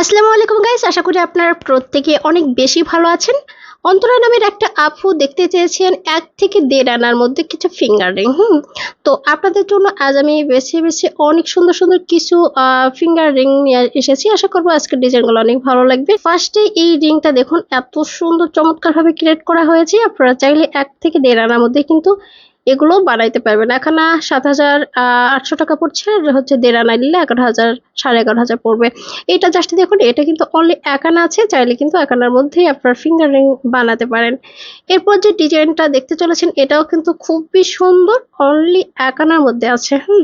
আসসালামু আলাইকুম গাইস আশা করি আপনারা প্রত্যেকে অনেক বেশি ভালো আছেন। অন্তরা নামের একটা আপু দেখতে চেয়েছেন, এক থেকে দেড় আনার মধ্যে কিছু ফিঙ্গার হুম। তো আপনাদের জন্য আজ আমি বেছে বেছে অনেক সুন্দর সুন্দর কিছু ফিঙ্গার রিং নিয়ে এসেছি। আশা করব আজকের ডিজাইনগুলো অনেক ভালো লাগবে। ফার্স্টে এই রিংটা দেখুন, এত সুন্দর চমৎকারভাবে ক্রিয়েট করা হয়েছে। আপনারা চাইলে এক থেকে দেড় আনার মধ্যে কিন্তু এগুলো বানাইতে পারবেন এখানে সাত হাজার আটশো টাকা পড়ছে, আর হচ্ছে দেড় আনা নিলে এগারো হাজার, সাড়ে এগারো হাজার পড়বে। এটা জাস্ট দেখুন, এটা কিন্তু অনলি একানা আছে, চাইলে কিন্তু একানার মধ্যেই আপনার ফিঙ্গার রিং বানাতে পারেন। এরপর যে ডিজাইনটা দেখতে চলেছেন, এটাও কিন্তু খুবই সুন্দর অনলি একানার মধ্যে আছে, হুম।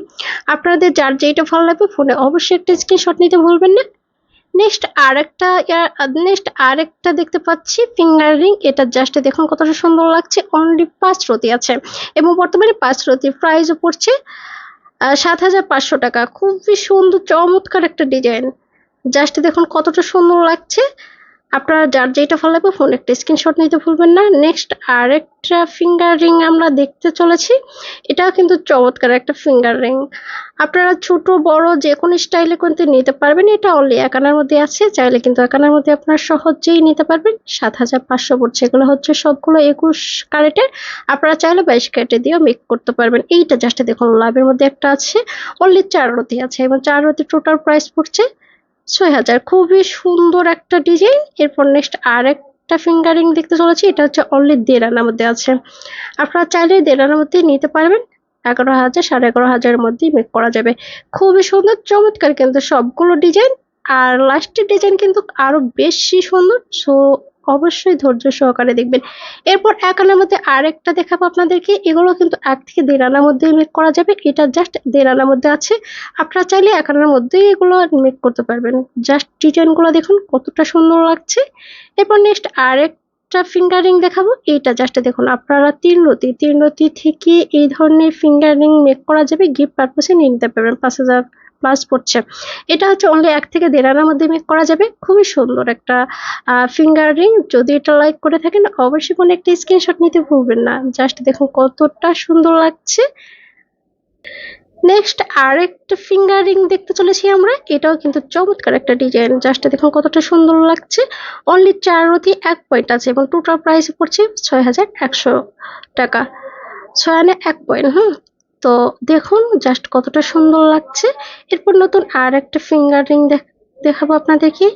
আপনাদের যার যেটা ভালো লাগবে, ফোনে অবশ্যই একটা স্ক্রিনশট নিতে ভুলবেন না। নেক্সট আরেকটা নেক্সট আরেকটা দেখতে পাচ্ছি ফিঙ্গার রিং এটা জাস্ট দেখুন কতটা সুন্দর লাগছে অনলি পাঁচ রতি আছে। এবং বর্তমানে পাঁচ রতি প্রাইসও পড়ছে সাত হাজার পাঁচশো টাকা। খুবই সুন্দর, চমৎকার একটা ডিজাইন জাস্ট দেখুন কতটা সুন্দর লাগছে। আপনারা যার যেটা ভালো লাগবে ফোন একটা স্ক্রিনশট নিতে ভুলবেন না। নেক্সট আরেকটা ফিঙ্গার রিং আমরা দেখতে চলেছি। এটাও কিন্তু চমৎকার একটা ফিঙ্গার রিং আপনারা ছোট, বড় যে কোনো স্টাইলে কিন্তু নিতে পারবেন। এটা অনলি একানার মধ্যে আছে। চাইলে কিন্তু একানার মধ্যে আপনারা সহজেই নিতে পারবেন। সাত হাজার পাঁচশো পড়ছে। এগুলো হচ্ছে সবগুলো একুশ ক্যারেটের আপনারা চাইলে বাইশ ক্যারেটে দিয়েও মেক করতে পারবেন। এইটা জাস্ট দেখুন, লাভের মধ্যে একটা আছে। অনলি চার রতি আছে এবং চার রতি টোটাল প্রাইস পড়ছে। ছয় হাজার। খুবই সুন্দর একটা ডিজাইন এরপর নেক্সট আর একটা ফিঙ্গারিং দেখতে চলেছি। এটা হচ্ছে অনলি দেড় আনার মধ্যে আছে। আপনারা চাইলে দেড় আনার মধ্যে নিতে পারবেন। এগারো হাজার সাড়ে এগারো হাজারের মধ্যেই মেক করা যাবে। খুবই সুন্দর, চমৎকার কিন্তু সবগুলো ডিজাইন আর লাস্টের ডিজাইন কিন্তু আরও বেশি সুন্দর সো অবশ্যই ধৈর্য সহকারে দেখবেন। এরপর এক আনার মধ্যে আরেকটা দেখাবো আপনাদেরকে এগুলো কিন্তু এক থেকে দেড় আনার মধ্যে মেক করা যাবে, এটা জাস্ট দেড় আনার মধ্যে আছে। আপনারা চাইলে এক আনার মধ্যেই এগুলো মেক করতে পারবেন। জাস্ট ডিজাইনগুলো দেখুন কতটা সুন্দর লাগছে। এরপর নেক্সট আরেক ফিঙ্গারিং দেখাবো, এইটা জাস্ট দেখুন, আপনারা তিন রতি তিন রতি থেকে এই ধরনের ফিঙ্গারিং মেক করা যাবে গিফট পারপাসে নিয়ে নিতে পারবেন পাঁচ হাজার। প্লাস পড়ছে। এটা হচ্ছে অনলি এক থেকে দেড় আনার মধ্যে মেক করা যাবে। খুবই সুন্দর একটা ফিঙ্গার রিং যদি এটা লাইক করে থাকেন, অবশ্যই কোনো একটা স্ক্রিনশট নিতে ভুলবেন না। জাস্ট দেখুন কতটা সুন্দর লাগছে। নেক্সট আরেকটা ফিঙ্গার রিং দেখতে চলেছি আমরা। এটাও কিন্তু চমৎকার একটা ডিজাইন জাস্ট দেখুন কতটা সুন্দর লাগছে। অনলি চার রতি এক পয়েন্ট আছে এবং টোটাল প্রাইস পড়ছে ছয় হাজার একশো টাকা। ছয় আনে এক পয়েন্ট হুম। তো দেখুন জাস্ট কতটা সুন্দর লাগছে। এরপর নতুন আর একটা ফিঙ্গার রিং দেখাবো আপনাদেরকে।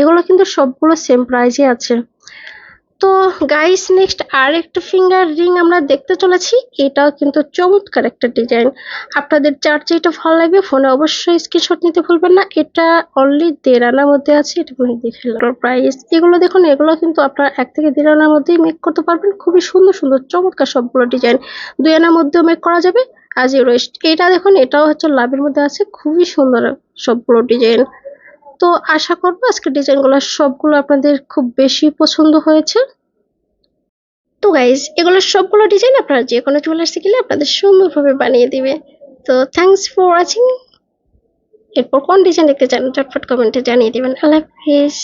এগুলো কিন্তু সবগুলো সেম প্রাইজে আছে। তো গাইস নেক্সট আর একটা ফিঙ্গার রিং আমরা দেখতে চলেছি। এটাও কিন্তু চমৎকার একটা ডিজাইন আপনাদের চার যেটা ভালো লাগবে ফোনে অবশ্যই স্ক্রিনশট নিতে ভুলবেন না। এটা অনলি দেড় আনার মধ্যে আছে, এটা দেখে প্রাইস এগুলো দেখুন, এগুলো কিন্তু আপনারা এক থেকে দেড় আনার মধ্যেই মেক করতে পারবেন। খুবই সুন্দর সুন্দর, চমৎকার সবগুলো ডিজাইন দুই আনার মধ্যেও মেক করা যাবে। আজ রোয়েস্ট এটা দেখুন, এটাও হচ্ছে লাভের মধ্যে আছে, খুবই সুন্দর সবগুলো ডিজাইন তো আশা করব আজকের ডিজাইনগুলো সবগুলো আপনাদের খুব বেশি পছন্দ হয়েছে। তো গাইজ এগুলো সবগুলো ডিজাইন আপনারা যে কোনো জুয়েলার্সে গেলে আপনাদের সুন্দরভাবে বানিয়ে দিবে। তো থ্যাংকস ফর ওয়াচিং এরপর কোন ডিজাইন দেখতে চান চটফট কমেন্টে জানিয়ে দেবেন। আল্লাহ হাফিজ।